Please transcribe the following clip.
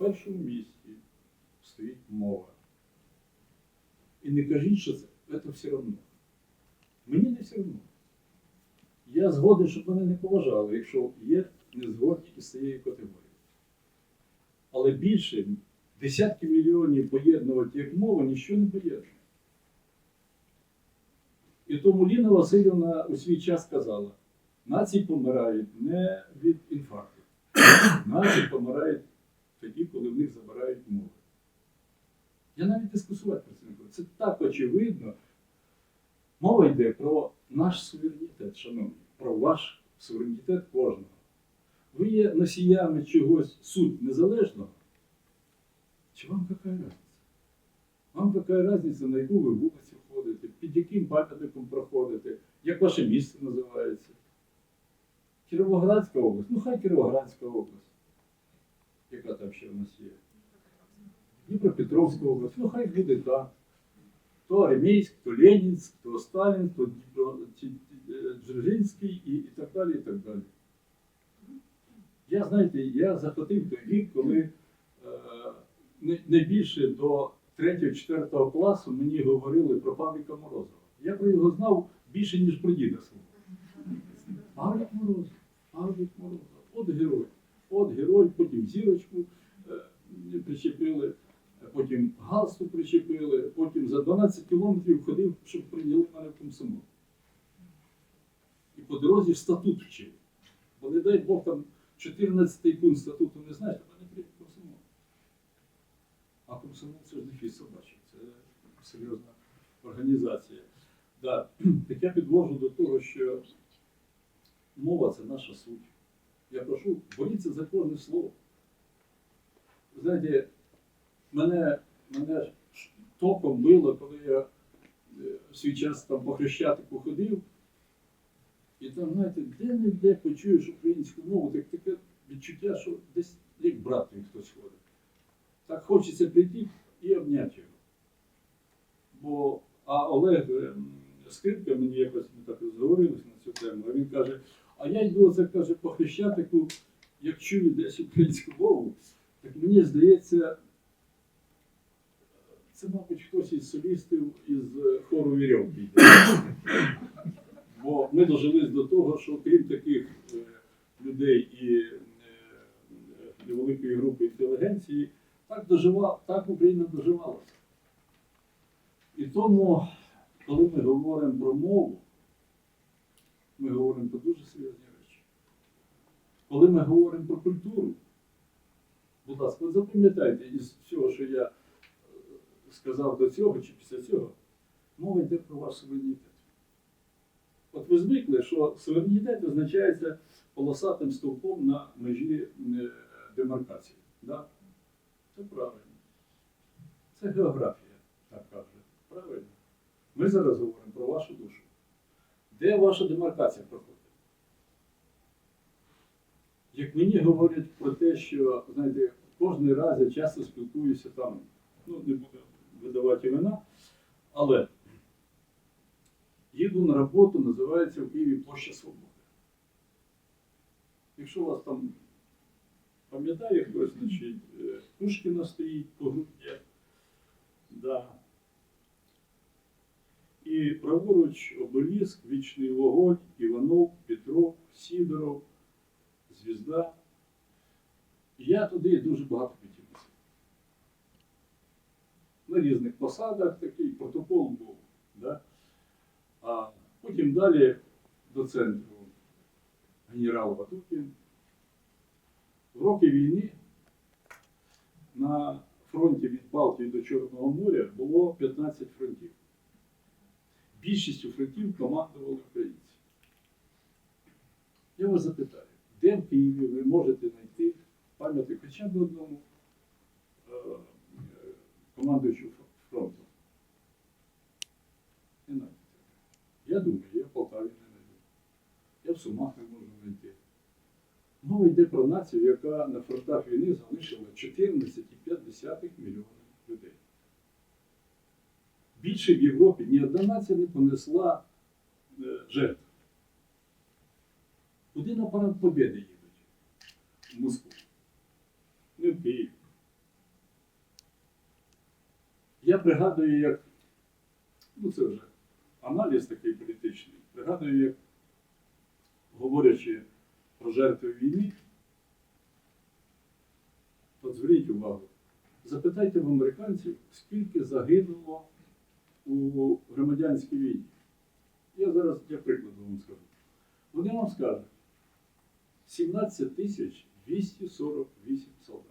першому місці стоїть мова. І не кажіть, що це, це все одно. Мені не все одно. Я згоден, щоб вони не поважали, якщо є незгодні із цією категорією. Але більше десятки мільйонів поєднувати як мова, нічого не поєднує. І тому Ліна Васильівна у свій час сказала: нації помирають не від інфаркту. Нації помирають тоді, коли в них забирають мови. Я навіть дискусувати про це не буду. Це так очевидно. Мова йде про наш суверенітет, шановні, про ваш суверенітет кожного. Ви є носіями чогось суть незалежного. Чи вам яка різниця? Вам яка різниця, на яку ви вулицю ходите, під яким пам'ятником проходите, як ваше місце називається? Кіровоградська область, ну хай Кіровоградська область. Яка там ще в нас є? Дніпропетровська область, ну хай буде так. То Аремейськ, то Ленінськ, то Сталін, то е, Дзержинський і, і так далі, і так далі. Я, знаєте, я захотів той вік, коли е, не більше до 3-4 класу мені говорили про Павліка Морозова. Я про його знав більше, ніж про діда свого. Павлік Морозов, Павлік Морозов, от герой. От герой, потім зірочку е, причепили, потім галсту причепили, потім за 12 кілометрів ходив, щоб прийняли мене в комсомол. І по дорозі статут вчив. Бо не дай Бог там 14-й пункт статуту не знаєш, то не прийде комсомол. А комсомол це ж не фіс собачий, це серйозна організація. Да. Так я підвожу до того, що мова це наша суть. Я прошу, боріться за кожне слово. Знаєте, мене, мене током било, коли я е, свій час там по Хрещатику ходив, і там, знаєте, де-не-де почуєш українську мову, так таке відчуття, що десь як брат твій хтось ходить. Так хочеться прийти і обняти його. Бо, а Олег Скрипка мені якось ми так розговорилися на цю тему, а він каже, а я йду оце каже по Хрещатику, як чую десь українську мову, так мені здається, це, мабуть, хтось із солістів із е, хору вірьовки. Бо ми дожились до того, що крім таких е, людей і невеликої групи інтелігенції, так, дожива, так Україна доживалася. І тому, коли ми говоримо про мову, ми говоримо про дуже серйозні речі. Коли ми говоримо про культуру, будь ласка, запам'ятайте із всього, що я сказав до цього чи після цього, мова йде про ваш суверенітет. От ви звикли, що суверенітет означається полосатим стовпом на межі е, демаркації. Да? Це правильно. Це географія, так каже. Правильно. Ми зараз говоримо про вашу душу. Де ваша демаркація проходить? Як мені говорять про те, що, знаєте, кожен раз я часто спілкуюся там, ну, не буду видавати імена, але їду на роботу, називається в Києві Площа Свободи. Якщо вас там пам'ятає хтось, значить, е, Пушкіна стоїть по грудні. Да. І праворуч обеліск, вічний вогонь, Іванов, Петров, Сідоров, Звізда. Я туди дуже багато підтягнувся. На різних посадах такий протокол був. Да? А потім далі до центру генерал Ватутін. В роки війни на фронті від Балтії до Чорного моря було 15 фронтів. Більшістю фронтів командували українці. Я вас запитаю, де в Києві ви можете знайти пам'ятник хоча б одному командуючому фронту? Не знайдете. Я думаю, я в Полтаві не знайду. Я в Сумах не можу знайти. Мова йде про націю, яка на фронтах війни залишила 14,5 мільйона людей. Більше в Європі ні одна нація не понесла е, жертв. Куди на парад Побєди їдуть? В Москву. Не в Київ. Я пригадую, як, ну це вже аналіз такий політичний, пригадую, як говорячи про жертви війни, от зверніть увагу, запитайте в американців, скільки загинуло у громадянській війні. Я зараз для прикладу вам скажу. Вони вам скажуть 17 тисяч 248 солдат.